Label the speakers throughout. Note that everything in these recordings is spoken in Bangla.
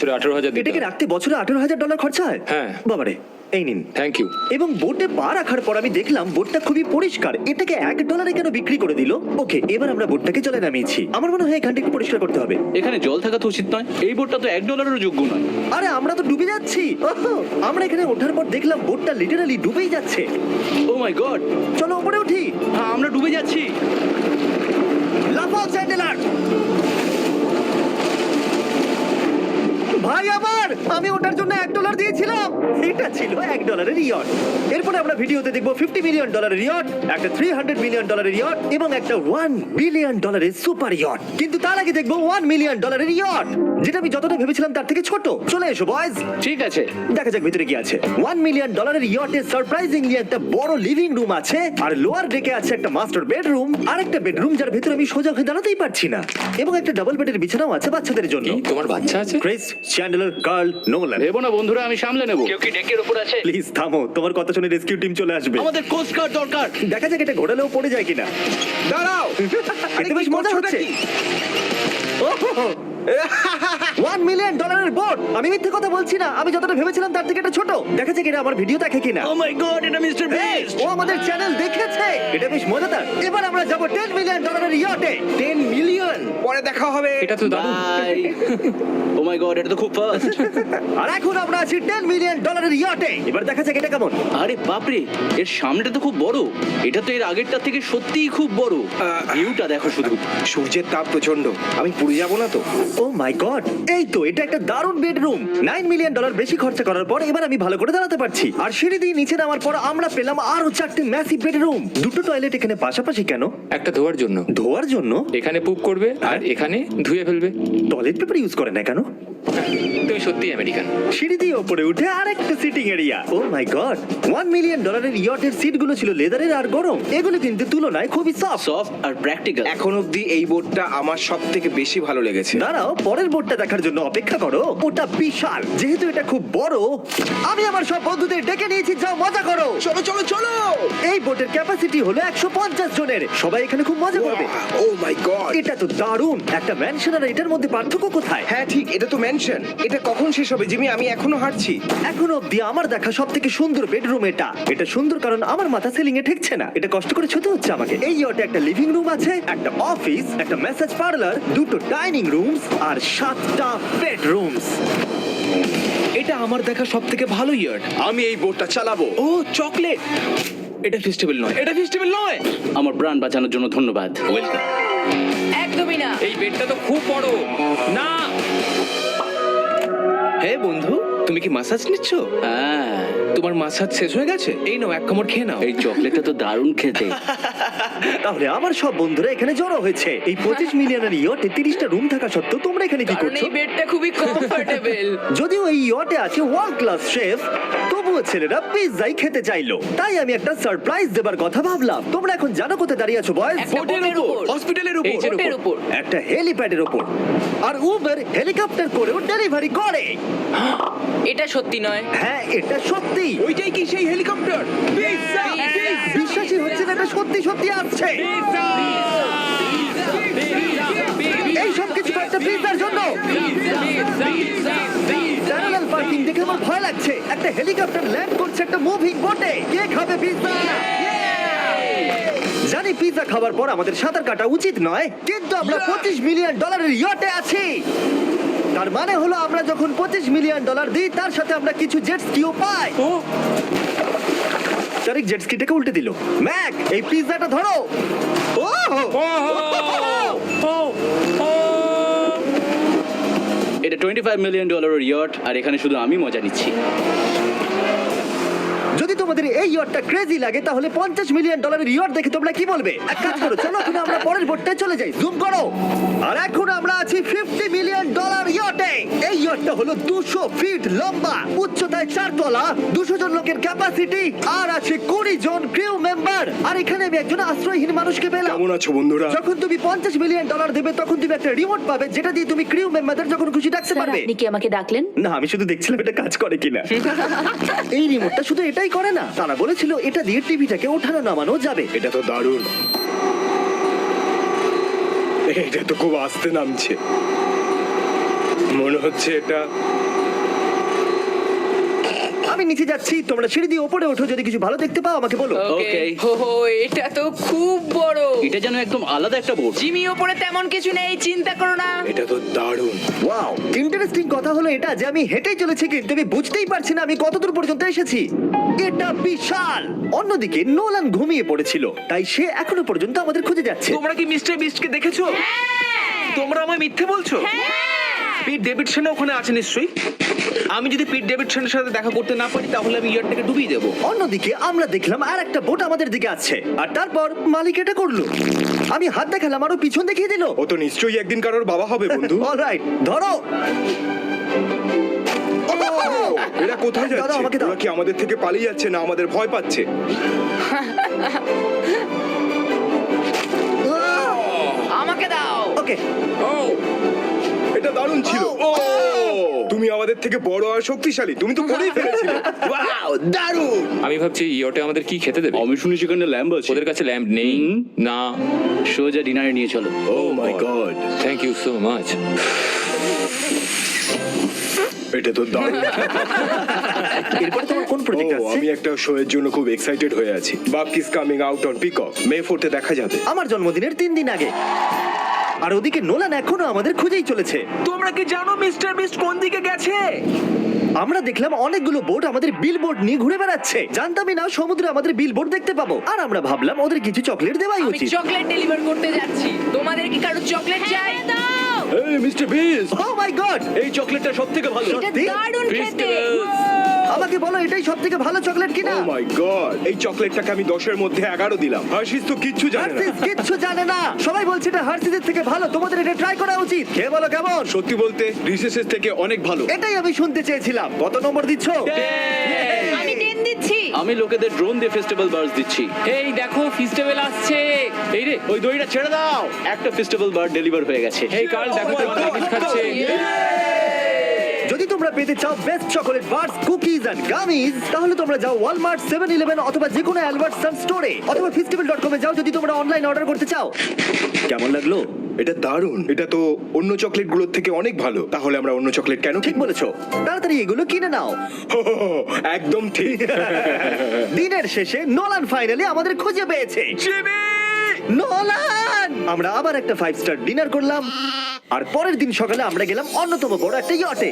Speaker 1: আঠারো হাজার
Speaker 2: এটাকে রাখতে বছরে আঠেরো হাজার ডলার খরচা হয়?
Speaker 1: হ্যাঁ।
Speaker 2: বাবারে এই নিন।
Speaker 1: থ্যাংক ইউ
Speaker 2: এবং বোটে পা রাখার পর আমি দেখলাম বোটটা খুবই পরিষ্কার। এটাকে এক ডলারে কেন বিক্রি করে দিল? ওকে এবার আমরা বোটটাকে চলে নামিয়েছি। আমার মনে হয় এখানটা একটু পরিষ্কার করতে হবে।
Speaker 3: এখানে জল থাকা তো উচিত নয় এই বোটটা তো এক ডলারেরও যোগ্য নয়।
Speaker 2: আরে আমরা তো ডুবে যাচ্ছি। ওহো, আমরা এখানে ওঠার পর দেখলাম বোটটা লিটারালি ডুবেই যাচ্ছে।
Speaker 3: ও মাই গড
Speaker 2: চলো উপরে উঠি।
Speaker 3: হ্যাঁ আমরা ডুবে যাচ্ছি।
Speaker 2: লাফাও ভাই আমার জন্য এক ডলার দিয়েছিলাম। এটা ছিল এক ডলারের ইয়ট এরপরে আমরা ভিডিওতে দেখব ফিফটি মিলিয়ন ডলারের ইয়ট একটা থ্রি হান্ড্রেড মিলিয়ন ডলারের ইয়ট এবং একটা ওয়ান বিলিয়ন ডলারের সুপার ইয়ট কিন্তু তার আগে দেখব ওয়ান মিলিয়ন ডলারের ইয়ট যেটা আমি যতটা ভেবেছিলাম তার থেকে ছোট। চলে এসো বয়স
Speaker 3: ঠিক আছে।
Speaker 2: দেখা যাক ভিতরে কি আছে। ওয়ান মিলিয়ন ডলারের ইয়টে সারপ্রাইজিংলি একটা বড় লিভিং রুম আছে আর লোয়ার ডেকে আছে একটা মাস্টার বেডরুম আর একটা বেডরুম যার ভেতরে আমি সোজা হয়ে দাঁড়াতেই পারছি না। এবং একটা ডাবল বেডের বিছানাও আছে বাচ্চাদের জন্য।
Speaker 1: কি? তোমার বাচ্চা আছে?
Speaker 2: ক্রিস চ্যান্ডেলার কার্ল নোলান
Speaker 3: ভেবো না বন্ধুরা আমি সামলে নেব। কেউ কি ডেকের উপর আছে?
Speaker 2: প্লিজ থামো। তোমার কথা শুনে রেস্কিউ টিম চলে আসবে।
Speaker 3: আমাদের কোস্ট গার্ড দরকার।
Speaker 2: দেখা যাক এটা ঘোরালেও পড়ে যায় কিনা।
Speaker 4: দাঁড়াও।
Speaker 2: এতে বেশ মজা হচ্ছে। ওয়ান মিলিয়ন ডলারের বোট আমি মিথ্যে কথা বলছি না। আমি যতটা ভেবেছিলাম তার থেকে এটা ছোট। দেখা যাক এটা আমার ভিডিও দেখে কিনা?
Speaker 3: ও মাই গড এটা মিস্টার
Speaker 2: এই,
Speaker 3: বিস্ট
Speaker 2: ও আমাদের চ্যানেল দেখেছে! এটা বেশ মজাদার। এবার আমরা যাব 10 মিলিয়ন ডলারের ইয়টে
Speaker 4: 10 মিলিয়ন পরে দেখা হবে।
Speaker 1: এটা তো দারুণ।
Speaker 3: বাই ও মাই গড এটা তো খুব ফাস্ট
Speaker 2: আর এখন আমরা আছি 10 মিলিয়ন ডলারের ইয়টে এবার দেখা যাক এটা কেমন।
Speaker 3: আরে বাপরে এর সামনেটা তো খুব বড়। এটা তো এর আগেরটা থেকে সত্যিই খুব বড়। ভিউটা দেখো শুধু।
Speaker 4: সূর্যের তাপ প্রচণ্ড আমি পুড়ে যাব না তো?
Speaker 2: ও মাই গড এই তো এটা একটা দারুণ বেডরুম 9 মিলিয়ন ডলার বেশি খরচা করার পর এবার আমি ভালো করে দাঁড়াতে পারছি। আর সিঁড়ি দিয়ে নিচে নামার পর আমরা পেলাম আরও চারটি ম্যাসিভ বেডরুম দুটো টয়লেট এখানে পাশাপাশি কেন?
Speaker 1: একটা ধোয়ার জন্য।
Speaker 2: ধোয়ার জন্য?
Speaker 1: এখানে পুপ করবে আর? এখানে ধুয়ে ফেলবে।
Speaker 2: টয়লেট পেপার ইউজ করে না কেন?
Speaker 1: তুমি সত্যি আমেরিকান
Speaker 2: সিঁড়ি দিয়ে ওপরে উঠে আরেকটা seating area oh my god one million ডলারের ইয়টের সিটগুলো ছিল লেদারের আর গরম। এগুলো কিন্তু তুলনায় খুবই সফট
Speaker 3: সফট আর প্র্যাকটিক্যাল
Speaker 4: এখন অবধি এই বোর্ডটা আমার সব থেকে বেশি ভালো লেগেছে।
Speaker 2: দাঁড়াও পরের বোর্ডটা দেখার জন্য অপেক্ষা করো। ওটা বিশাল। যেহেতু এটা খুব বড় আমি আমার সব বন্ধুদের ডেকে নিয়েছি যাও মজা করো।
Speaker 4: চলো চলো চলো।
Speaker 2: এই বোটের ক্যাপাসিটি হলো একশো পঞ্চাশ জনের। সবাই এখানে খুব মজা করবে।
Speaker 4: ও মাই গড
Speaker 2: এটা তো দারুণ। একটা ম্যানশন আর এটার মধ্যে পার্থক্য কোথায়?
Speaker 4: হ্যাঁ ঠিক এটা তো মেনশন এটা কখন শেষ হবে জিমি? আমি এখনও হাঁটছি।
Speaker 2: এখন অব্দি আমার দেখা সব থেকে সুন্দর বেডরুম এটা। এটা সুন্দর কারণ আমার মাথা সিলিং এ ঠেকছে না। এটা কষ্ট করে ছুতে হচ্ছে আমাকে। এই ইয়টে একটা লিভিং রুম আছে একটা অফিস একটা মেসেজ পার্লার দুটো ডাইনিং রুমস আর সাতটা বেডরুমস
Speaker 5: এটা আমার দেখা সব থেকে ভালো ইয়ার্ড
Speaker 4: আমি এই বোটটা চালাবো।
Speaker 5: ও চকলেট এটা ফেস্টিভ্যাল নয়। এটা ফেস্টিভ্যাল নয়।
Speaker 3: আমার প্রাণ বাঁচানোর জন্য ধন্যবাদ।
Speaker 5: ওয়েলকাম
Speaker 6: একদমই না।
Speaker 1: এই বেডটা তো খুব বড়। না।
Speaker 5: হে বন্ধু তুমি কি মাসাজ নিচ্ছ?
Speaker 3: হ্যাঁ।
Speaker 5: তোমার মাসাজ শেষ হয়ে গেছে? এই নাও এক কামড় খেয়ে নাও।
Speaker 3: এই চকলেটটা তো দারুণ খেতে।
Speaker 2: তাহলে আমার সব বন্ধুরা এখানে জড়ো হয়েছে। এই পঁচিশ মিলিয়নের ইয়টে তিরিশটা রুম থাকা সত্ত্বেও তোমরা এখানে কি
Speaker 6: কারণ
Speaker 2: করছ?
Speaker 6: এই বেডটা খুবই কমফোর্টেবল
Speaker 2: যদিও এই ইয়টে আছে ওয়ার্ল্ড ক্লাস শেফ তবুও ছেলেরা পিৎজাই খেতে চাইলো। তাই আমি একটা সারপ্রাইজ দেবার কথা ভাবলাম। তোমরা এখন জানো কোথায় দাঁড়িয়ে আছো বয়স
Speaker 6: একটা বোটের উপর।
Speaker 5: হসপিটালের
Speaker 1: এই
Speaker 5: উপর।
Speaker 1: যে
Speaker 6: বোটের উপর।
Speaker 2: একটা হেলিপ্যাডের ওপর আর উবের হেলিকপ্টার করেও ডেলিভারি করে।
Speaker 6: এটা সত্যি নয়।
Speaker 2: হ্যাঁ এটা সত্যি।
Speaker 5: ওইটাই কি সেই হেলিকপ্টার
Speaker 2: বিশ্বাসই হচ্ছে না এটা সত্যি সত্যি আসছে। এই সব কিছু একটা পিৎজার জন্য। প্যারালাল পার্কিং দেখে আমার ভয় লাগছে। একটা হেলিকপ্টার ল্যান্ড করছে একটা মুভিং বোটে কে খাবে পিৎজা জানি পিৎজা খাবার পর আমাদের সাঁতার কাটা উচিত নয় কিন্তু আমরা পঁচিশ মিলিয়ন ডলারের ইয়টে আছি। তার মানে হলো আমরা যখন পঁচিশ মিলিয়ন ডলার দিই তার সাথে আমরা কিছু জেট স্কিও পাই। তারিক জেট স্কিটাকে উল্টে দিল। ম্যাক এই পিৎজাটা ধরো। ও
Speaker 3: এটা টোয়েন্টি ফাইভ মিলিয়ন ডলারের ইয়ট আর এখানে শুধু আমি মজা নিচ্ছি।
Speaker 2: যদি তোমাদের এই ইয়টটা ক্রেজি লাগে তাহলে পঞ্চাশ মিলিয়ন ডলারের ইয়ট দেখে তোমরা কি বলবে? এক কাজ করো চলো আমরা পরের বোটটায় চলে যাই। জুম করো। আর এখন আমরা আছি ফিফটি মিলিয়ন ডলার ইয়টে এই ইয়টটা হলো দুশো ফিট লম্বা উচ্চতায় চার তলা দুশো জন লোকের ক্যাপাসিটি আর আছে কুড়ি জন ক্রিউ মেম্বার আর এখানে আমি একজন আশ্রয়হীন মানুষকে পেলাম।
Speaker 4: কেমন আছো বন্ধুরা?
Speaker 2: যখন তুমি পঞ্চাশ মিলিয়ন ডলার দেবে তখন তুমি একটা রিমোট পাবে যেটা দিয়ে তুমি ক্রিউ মেম্বারদের যখন খুশি ডাকতে পারবে।
Speaker 6: আপনি কি আমাকে ডাকলেন?
Speaker 2: না আমি শুধু দেখছিলাম এটা কাজ করে কিনা। এই রিমোটটা শুধু এটাই করে না। তারা বলেছিল এটা দিয়ে টিভিটাকে ওঠানো নামানো যাবে।
Speaker 4: এটা তো দারুণ। এটা তো খুব আস্তে নামছে।
Speaker 5: মনে হচ্ছে এটা
Speaker 2: আমি নিচে যাচ্ছি তোমরা সিঁড়ি দিয়ে ওপরে ওঠো যদি কিছু ভালো দেখতে পাও আমাকে বলো।
Speaker 6: ওকে
Speaker 3: Okay.
Speaker 6: হো হো এটা তো খুব বড়।
Speaker 3: এটা যেন একদম আলাদা একটা বোর্ড।
Speaker 6: জিমি ওপরে তেমন কিছু নেই চিন্তা করো না।
Speaker 5: এটা তো দারুণ।
Speaker 2: ওয়াও ইন্টারেস্টিং কথা হলো এটা যে আমি হেঁটেই চলেছি কিন্তু আমি বুঝতেই পারছি না আমি কতদূর পর্যন্ত এসেছি। এটা বিশাল! অন্যদিকে নোলান ঘুমিয়ে পড়েছিল তাই সে এখনও পর্যন্ত আমাদের খুঁজে যাচ্ছে।
Speaker 4: তোমরা কি মিস্টার বিস্টকে দেখেছ? তোমরা আমায় মিথ্যে বলছো? পিট ডেভিডসন ওখানে আছে নিশ্চয়ই। আমি যদি পিট ডেভিডসনের সাথে দেখা করতে না পারি তাহলে আমি ইয়ারটাকে ডুবিয়ে দেবো।
Speaker 2: অন্যদিকে আমরা দেখলাম আর একটা বোট আমাদের দিকে আসছে আর তারপর মালিক এটা করল। আমি হাত দেখালাম আরও পিছন দেখিয়ে দিল।
Speaker 5: ও তো নিশ্চয়ই একদিন কারোর বাবা হবে বন্ধু।
Speaker 2: অলরাইট ধরো।
Speaker 5: এরা কোথায়
Speaker 2: দাও,
Speaker 5: যাচ্ছে?
Speaker 2: আমাকে দাও।
Speaker 5: ওরা কি আমাদের থেকে পালিয়ে যাচ্ছে না আমাদের ভয় পাচ্ছে?
Speaker 6: আমাকে দাও।
Speaker 2: ওকে
Speaker 1: ও
Speaker 5: এটা দারুণ ছিল।
Speaker 2: ও,
Speaker 5: তুমি আমাদের থেকে বড় আর শক্তিশালী। তুমি তো করেই ফেলেছিলে। ওয়াও দারুণ!
Speaker 1: আমি ভাবছি ইয়োটে আমাদের কি খেতে দেবে?
Speaker 3: আমি শুনি সেখানে ল্যাম্ব আছে।
Speaker 1: ওদের কাছে ল্যাম্প নেই। না।
Speaker 3: সোজা ডিনারে নিয়ে চলো।
Speaker 5: ও my god
Speaker 1: thank you so much
Speaker 5: এটা তো দারুণ।
Speaker 2: এরপরে তোমার কোন প্রজেক্ট
Speaker 5: ও
Speaker 2: আসছে
Speaker 5: আমি একটা শো এর জন্য খুব এক্সাইটেড হয়ে আছি। বাপকিস coming out on Peacock May ফোর্থে দেখা যাবে।
Speaker 2: আমার জন্মদিনের তিন দিন আগে। আর ওদিকে নোলান এখনও আমাদের খুঁজেই চলেছে।
Speaker 4: তোমরা কি জানো মিস্টার বিস্ট কোন দিকে গেছে?
Speaker 2: আমরা দেখলাম অনেকগুলো বোট আমাদের বিলবোর্ড নিয়ে ঘুরে বেড়াচ্ছে। জানতামই না সমুদ্রে আমাদের বিলবোর্ড দেখতে পাবো। আর আমরা ভাবলাম ওদের কিছু চকলেট দেওয়াই
Speaker 6: আমি
Speaker 2: উচিত।
Speaker 6: চকলেট ডেলিভার করতে যাচ্ছি। তোমাদের কি কারও চকলেট চাই? দাও!
Speaker 3: এই মিস্টার বিস
Speaker 2: ও মাই গড
Speaker 3: এই চকলেটটা সবথেকে ভালো।
Speaker 6: এটা
Speaker 2: সত্যি?
Speaker 6: দারুণ খেতে।
Speaker 2: আমাকে বলো এটাই সব থেকে ভালো চকলেট কিনা?
Speaker 5: ও মাই গড এই চকলেটটাকে আমি দশের মধ্যে এগারো দিলাম। হার্শিস তো কিচ্ছু জানে না।
Speaker 2: হার্সিস কিচ্ছু জানে না। সবাই বলছে এটা হার্সিসের থেকে ভালো তোমাদের এটা ট্রাই করা উচিত। খেয়ে বলো কেমন?
Speaker 5: সত্যি বলতে রিসেসের থেকে অনেক ভালো।
Speaker 2: এটাই আমি শুনতে চেয়েছিলাম। কত নম্বর দিচ্ছ?
Speaker 6: আমি টেন দিচ্ছি।
Speaker 3: আমি লোকেদের ড্রোন দিয়ে ফেস্টিভ্যাল বার্স দিচ্ছি।
Speaker 1: এই দেখো ফেস্টিভ্যাল আসছে। এই রে
Speaker 3: ওই দড়িটা ছেড়ে দাও। একটা ফেস্টিভ্যাল বার ডেলিভার হয়ে গেছে।
Speaker 1: এই কাল দেখো
Speaker 2: Oh
Speaker 1: তোমার
Speaker 2: God.
Speaker 1: খাচ্ছে।
Speaker 2: তোমরা পেতে চাও best chocolate bars cookies and gummies তাহলে তোমরা যাও ওয়ালমার্ট সেভেন ইলেভেন অথবা যে কোনো অ্যালবার্টসন স্টোরে অথবা ফেস্টিভ্যাল ডট কমে যাও যদি তোমরা অনলাইন অর্ডার করতে চাও। কেমন লাগল?
Speaker 5: এটা দারুণ। এটা তো অন্য চকলেটগুলোর থেকে অনেক ভালো। তাহলে আমরা অন্য চকলেট কেন
Speaker 2: ঠিক
Speaker 5: কিনবো?
Speaker 2: বলেছ। তাড়াতাড়ি এগুলো কিনে নাও।
Speaker 5: একদম ঠিক।
Speaker 2: দিনের শেষে নোলান ফাইনালি আমাদের খুঁজে পেয়েছে। নোলান! আমরা আবার একটা ফাইভ স্টার ডিনার করলাম। আর পরের দিন সকালে আমরা গেলাম অন্যতম বড় একটা ইয়টে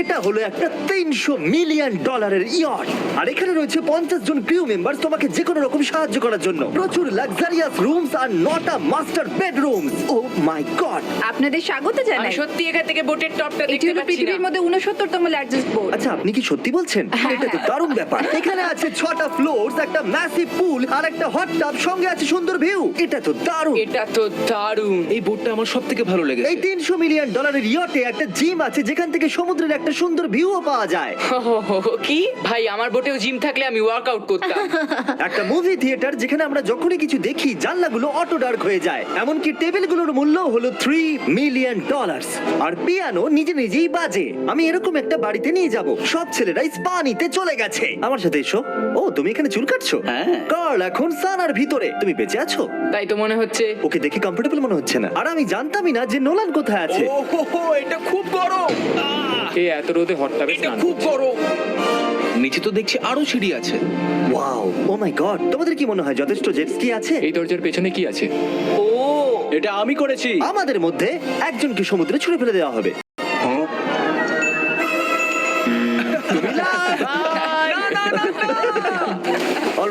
Speaker 2: এটা হলো একটা তিনশো মিলিয়ন ডলারের ইয়ট আর এখানে রয়েছে পঞ্চাশ জন ক্রিউ মেম্বার তোমাকে যে কোনো রকম সাহায্য করার জন্য। প্রচুর লাক্সারিয়াস রুমস আর নটা master bedrooms oh my god
Speaker 7: আপনাদের স্বাগত
Speaker 6: আমি
Speaker 7: জানাই
Speaker 6: সত্যি এখান থেকে বোটের টপটা
Speaker 7: এটি
Speaker 6: দেখতে
Speaker 7: হলো
Speaker 6: পাচ্ছি
Speaker 7: পৃথিবীর
Speaker 6: না
Speaker 7: মধ্যে উনসত্তরতম লার্জেস্ট বোর্ড
Speaker 2: আচ্ছা আপনি কি সত্যি বলছেন? এটা তো দারুণ ব্যাপার। এখানে আছে ছটা ফ্লোরস একটা ম্যাসিভ পুল আর একটা হট টাব সঙ্গে আছে সুন্দর ভিউ এটা তো দারুণ।
Speaker 6: এটা তো দারুণ।
Speaker 4: এই বোটটা আমার সব থেকে ভালো লেগেছে।
Speaker 2: এই তিনশো মিলিয়ন ডলারের ইয়টে একটা জিম আছে যেখান থেকে সমুদ্রের একটা সুন্দর ভিউও পাওয়া যায়।
Speaker 6: কি? ভাই আমার বোটেও জিম থাকলে আমি ওয়ার্কআউট করতাম।
Speaker 2: একটা মুভি থিয়েটার যেখানে আমরা যখনই কিছু দেখি জানলাগুলো অটো ডার্ক হয়ে যায়। এমনকি টেবিলগুলোর মূল্য হলো থ্রি মিলিয়ন ডলার্স আর পিয়ানো নিজে নিজেই বাজে। আমি এরকম একটা বাড়িতে নিয়ে যাব। সব ছেলেরাই স্পা নিতে চলে গেছে। আমার সাথে এসো। তুমি এখানে চুল কাটছো?
Speaker 3: হ্যাঁ।
Speaker 2: কার্ল এখন সানার ভিতরে। তুমি বেঁচে আছো?
Speaker 6: তাই তো মনে হচ্ছে।
Speaker 2: ওকে দেখে কমফোর্টেবল মনে হচ্ছে না। আর আমি জানতামই না যে নোলান কোথায় আছে।
Speaker 4: ও হো হো, এটা খুব গরম।
Speaker 1: এই এত রোদে হট টাবে
Speaker 4: এটা
Speaker 1: স্নান
Speaker 4: খুব গরম। নিচে তো দেখছি আরও সিঁড়ি আছে।
Speaker 2: ওয়াও। ও মাই গড তোমাদের কি মনে হয় যথেষ্ট জেট স্কি আছে?
Speaker 1: এই দরজার পেছনে কি আছে?
Speaker 6: ও
Speaker 3: এটা আমি করেছি।
Speaker 2: আমাদের মধ্যে একজনকে সমুদ্রে ছুড়ে ফেলে দেওয়া হবে।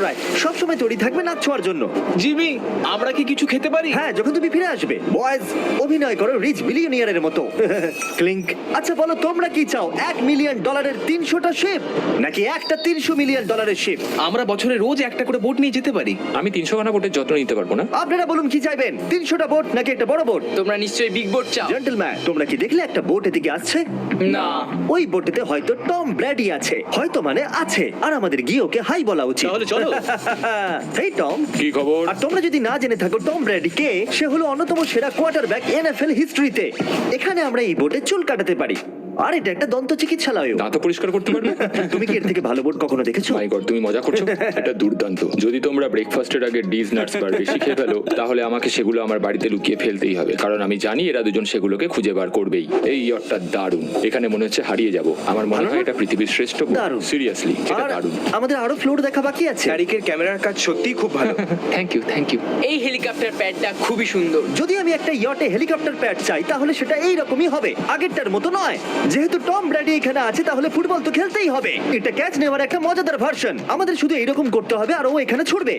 Speaker 2: অলরাইট সব সময় তৈরি থাকবে নাচ ছোঁয়ার জন্য।
Speaker 4: জিমি আমরা কি কিছু খেতে পারি?
Speaker 2: হ্যাঁ যখন তুমি ফিরে আসবে। বয়েজ অভিনয় করো রিচ বিলিয়নিয়ারের মতো। ক্লিংক আচ্ছা বলো তোমরা কি চাও? এক মিলিয়ন ডলারের তিনশোটা শিপ নাকি একটা তিনশো মিলিয়ন ডলারের শিপ
Speaker 4: আমরা বছরে রোজ একটা করে বোট নিয়ে যেতে পারি।
Speaker 1: আমি তিনশো খানা বোটের যত্ন নিতে পারব না।
Speaker 2: আপনারা বলুন কি চাইবেন? তিনশোটা বোট নাকি একটা বড় বোট
Speaker 6: তোমরা নিশ্চয়ই বিগ বোট চাও।
Speaker 2: জেন্টলম্যান তোমরা কি দেখলে একটা বোট এদিকে আসছে?
Speaker 6: না।
Speaker 2: ওই বোটেতে হয়তো টম ব্র্যাডি আছে। হয়তো মানে আছে। আর আমাদের গিয়ে ওকে হাই বলা উচিত।
Speaker 3: তাহলে চলো।
Speaker 2: এই টম
Speaker 1: কি খবর?
Speaker 2: আর তোমরা যদি না জেনে থাকো টম ব্র্যাডি কে? সে হলো অন্যতম সেরা কোয়ার্টারব্যাক এনএফএল হিস্ট্রিতে এখানে আমরা এই বোটে চুল কাটাতে পারি। আর এটা একটা দন্ত চিকিৎসালয়
Speaker 1: দাঁত পরিষ্কার করতে পারবে।
Speaker 2: তুমি কি এর থেকে ভালো বোর্ড কখনো দেখেছ?
Speaker 1: মাই গড তুমি মজা করছ। এটা দুর্দান্ত। যদি তোমরা ব্রেকফাস্টের আগে ডিজ নাটস বার বেশি খেয়ে ফেলো তাহলে আমাকে সেগুলো আমার বাড়িতে লুকিয়ে ফেলতেই হবে। কারণ আমি জানি এরা দুজন সেগুলোকে খুঁজে বার করবেই। এই ইয়টটা দারুণ। এখানে মনে হচ্ছে হারিয়ে যাব। আমার মনে হয় এটা পৃথিবীর শ্রেষ্ঠ
Speaker 2: দারুণ।
Speaker 1: সিরিয়াসলি এটা
Speaker 2: আর
Speaker 1: দারুণ।
Speaker 2: আমাদের আরও ফ্লোর দেখা বাকি আছে।
Speaker 5: তারিকের ক্যামেরার কাজ সত্যিই খুব ভালো।
Speaker 1: থ্যাংক ইউ থ্যাংক ইউ
Speaker 6: এই হেলিকপ্টার প্যাডটা খুবই সুন্দর।
Speaker 2: যদি আমি একটা ইয়টে হেলিকপ্টার প্যাড চাই তাহলে সেটা এই রকমই হবে। আগেরটার মতো নয়। যেহেতু টম ব্র্যাডি এখানে আছে তাহলে ফুটবল তো খেলতেই হবে। এটা ক্যাচ নেওয়ার একটা মজাদার ভার্সন আমাদের শুধু এইরকম করতে হবে আর ও এখানে ছুটবে।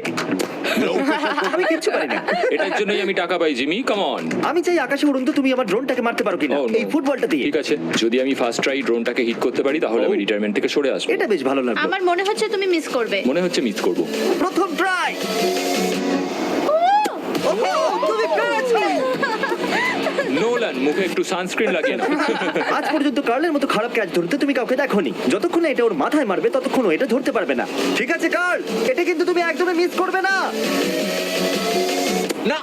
Speaker 2: আমি কিচ্ছু পারি না।
Speaker 1: এটার জন্যই আমি টাকা পাই জিমি কাম অন
Speaker 2: আমি চাই আকাশে উড়ুন তো তুমি আমার ড্রোনটাকে মারতে পারো কিনা।
Speaker 1: Oh, no.
Speaker 2: এই ফুটবলটা দিয়ে।
Speaker 1: ঠিক আছে। যদি আমি ফার্স্ট ট্রাই ড্রোনটাকে হিট করতে পারি তাহলে আমি রিটায়ারমেন্ট থেকে সরে আসব।
Speaker 2: এটা বেশ ভালো লাগল।
Speaker 7: আমার মনে হচ্ছে তুমি মিস করবে।
Speaker 1: মনে হচ্ছে মিস করব।
Speaker 2: প্রথম ট্রাই তুমি পেরেছ!
Speaker 1: নোলান, মুখে একটু সানস্ক্রিন লাগিয়ে নাও।
Speaker 2: আজ পর্যন্ত কার্লের মতো খারাপ ক্যাচ ধরতে তুমি কাউকে দেখোনি। যতক্ষণ না এটা ওর মাথায় মারবে, ততক্ষণ এটা ধরতে পারবে না। ঠিক আছে, কার্ল, এটা কিন্তু তুমি একদমই মিস করবে না।
Speaker 4: না।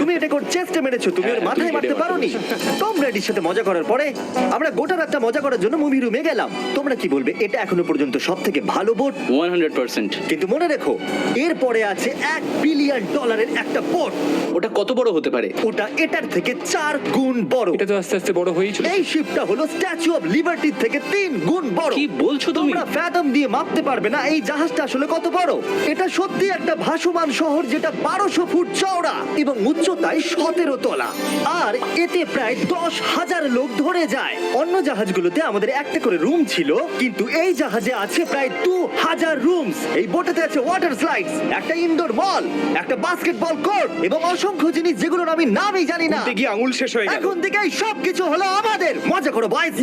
Speaker 2: তুমি এটা ওর চেস্টে মেরেছো? তুমি ওর
Speaker 1: হ্যাঁ,
Speaker 2: মাথায় মারতে পারোনি? টম ব্র্যাডির সাথে মজা করার পরে আমরা গোটা রাতটা মজা করার জন্য মুভি রুমে গেলাম। তোমরা কি বলবে? এটা এখনও পর্যন্ত সব থেকে ভালো বোট
Speaker 3: ওয়ান হান্ড্রেড পার্সেন্ট
Speaker 2: কিন্তু মনে রেখো এরপরে আছে এক বিলিয়ন ডলারের একটা বোট
Speaker 3: ওটা কত বড় হতে পারে?
Speaker 2: ওটা এটার থেকে চার গুণ বড়।
Speaker 1: এটা তো আস্তে আস্তে বড় হয়েই চলে
Speaker 2: এই শিপটা হলো স্ট্যাচু অফ লিবার্টির থেকে তিন গুণ বড়।
Speaker 3: কি বলছো তুমি?
Speaker 2: তোমরা ফ্যাথম দিয়ে মাপতে পারবে না এই জাহাজটা আসলে কত বড়। এটা সত্যি একটা ভাসমান শহর যেটা বারোশো ফুট চওড়া এবং উচ্চতায় সতেরো তলা। আর এতে প্রায় দশ হাজার লোক ধরে যায়। অন্য জাহাজগুলোতে আমাদের একটা করে রুম ছিল কিন্তু এই জাহাজে আছে প্রায় দু হাজার রুমস এই বোটেতে আছে ওয়াটার স্লাইডস একটা ইনডোর বল একটা বাস্কেটবল কোর্ট এবং অসংখ্য জিনিস যেগুলোর আমি নামই জানি না।
Speaker 5: গিয়ে আঙুল শেষ হয়ে গেল।
Speaker 2: এখন থেকে সব কিছু হলো আমাদের। মজা করো বয়স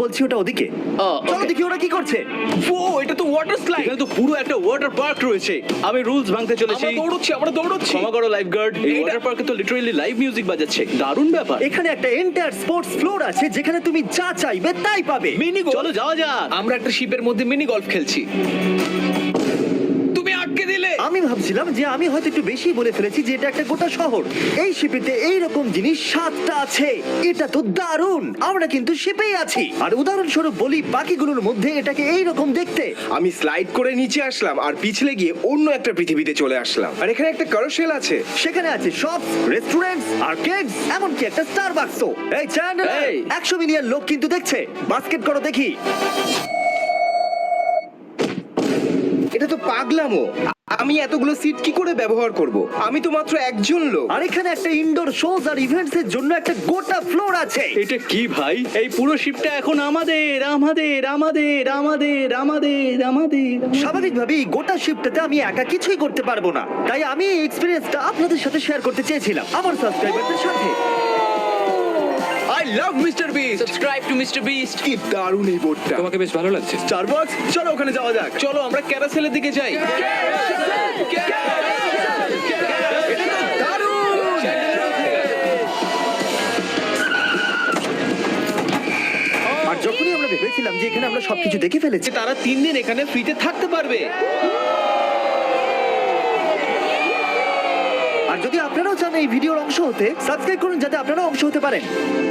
Speaker 2: বলছি ওটা ওদিকে।
Speaker 3: ও,
Speaker 2: চলো দেখি ওরা কি করছে।
Speaker 4: ও এটা তো ওয়াটার স্লাইড
Speaker 3: এখানে তো পুরো একটা ওয়াটার পার্ক রয়েছে। আমি রুলস ভাঙতে চলেছি।
Speaker 4: আমরা দৌড়চ্ছি আমরা দৌড়চ্ছি।
Speaker 3: ক্ষমা করো লাইফ গার্ড এই ওয়াটার পার্কে তো লিটারালি লাইভ মিউজিক বাজাচ্ছে। দারুণ ব্যাপার।
Speaker 2: এখানে একটা এন্টার স্পোর্টস ফ্লোর আছে যেখানে তুমি যা চাইবে তাই পাবে।
Speaker 4: মিনি
Speaker 3: চলো যাওয়া যাক।
Speaker 4: আমরা একটা শিপের মধ্যে মিনি গলফ খেলছি। দিলে।
Speaker 2: আমি ভাবছিলাম যে আমি হয়তো একটু বেশি বলে ফেলেছি যে এটা একটা গোটা শহর। এই শিপেতে এই রকম জিনিস সাতটা আছে। এটা তো দারুণ। আমরা কিন্তু শিপেই আছি। আর উদাহরণস্বরূপ বলি বাকিগুলোর মধ্যে এটাকে এই রকম দেখতে।
Speaker 5: আমি স্লাইড করে নিচে আসলাম আর পিছলে গিয়ে অন্য একটা পৃথিবীতে চলে আসলাম। আর এখানে একটা কারোসেল আছে।
Speaker 2: সেখানে আছে শপ রেস্টুরেন্টস আর্কেডস এমনকি একটা এই। একশো মিলিয়ন লোক কিন্তু দেখছে। বাস্কেট করো দেখি।
Speaker 5: এটা তো পাগলামো। আমি এতগুলো সিট কি করে ব্যবহার করব? আমি তো মাত্র একজন লোক।
Speaker 2: আর এখানে একটা ইনডোর শোজ আর ইভেন্টস এর জন্য একটা গোটা ফ্লোর আছে।
Speaker 3: এটা কি ভাই? এই পুরো শিপটা এখন আমাদের আমাদের আমাদের আমাদের আমাদের আমাদের।
Speaker 2: স্বাভাবিকভাবেই এই গোটা শিফটটাতে আমি একা কিছুই করতে পারব না। তাই আমি এই এক্সপিরিয়েন্সটা আপনাদের সাথে শেয়ার করতে চেয়েছিলাম। আমার সাবস্ক্রাইবারদের সাথে।
Speaker 4: I love mister beast
Speaker 6: subscribe to mister beast
Speaker 5: কি দারুণ এই বোর্ডটা।
Speaker 1: তোমাকে বেশ ভালো লাগছে।
Speaker 5: স্টারবাকস চলো ওখানে যাওয়া যাক।
Speaker 4: চলো আমরা ক্যারাসেলের দিকে যাই।
Speaker 2: আর যখনই আমরা ভেবেছিলাম যে এখানে আমরা সবকিছু দেখে ফেলেছি
Speaker 4: যে তারা তিন দিন এখানে ফ্রিতে থাকতে পারবে।
Speaker 2: যদি আপনারাও চান এই ভিডিওর অংশ হতে সাবস্ক্রাইব করুন যাতে আপনারাও অংশ হতে পারেন।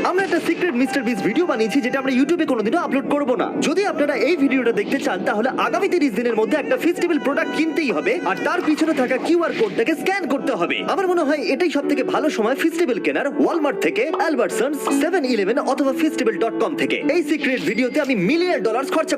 Speaker 2: আমরা একটা সিক্রেট মিস্টার বিস ভিডিও বানিয়েছি, যেটা আমরা ইউটিউবে কোনোদিনও আপলোড করব না। যদি আপনারা এই ভিডিওটা দেখতে চান, তাহলে আগামী তিরিশ দিনের মধ্যে একটা ফেস্টিভ্যাল প্রোডাক্ট কিনতেই হবে, আর তার পিছনে থাকা কিউআর কোডটাকে স্ক্যান করতে হবে। আমার মনে হয় এটাই সব থেকে ভালো সময় ফেস্টিভ্যাল কেনার ওয়ালমার্ট থেকে অ্যালবার্টসন্স সেভেন ইলেভেন অথবা ফেস্টিভ্যাল ডট কম থেকে। এই সিক্রেট ভিডিওতে আমি মিলিয়ন ডলার খরচা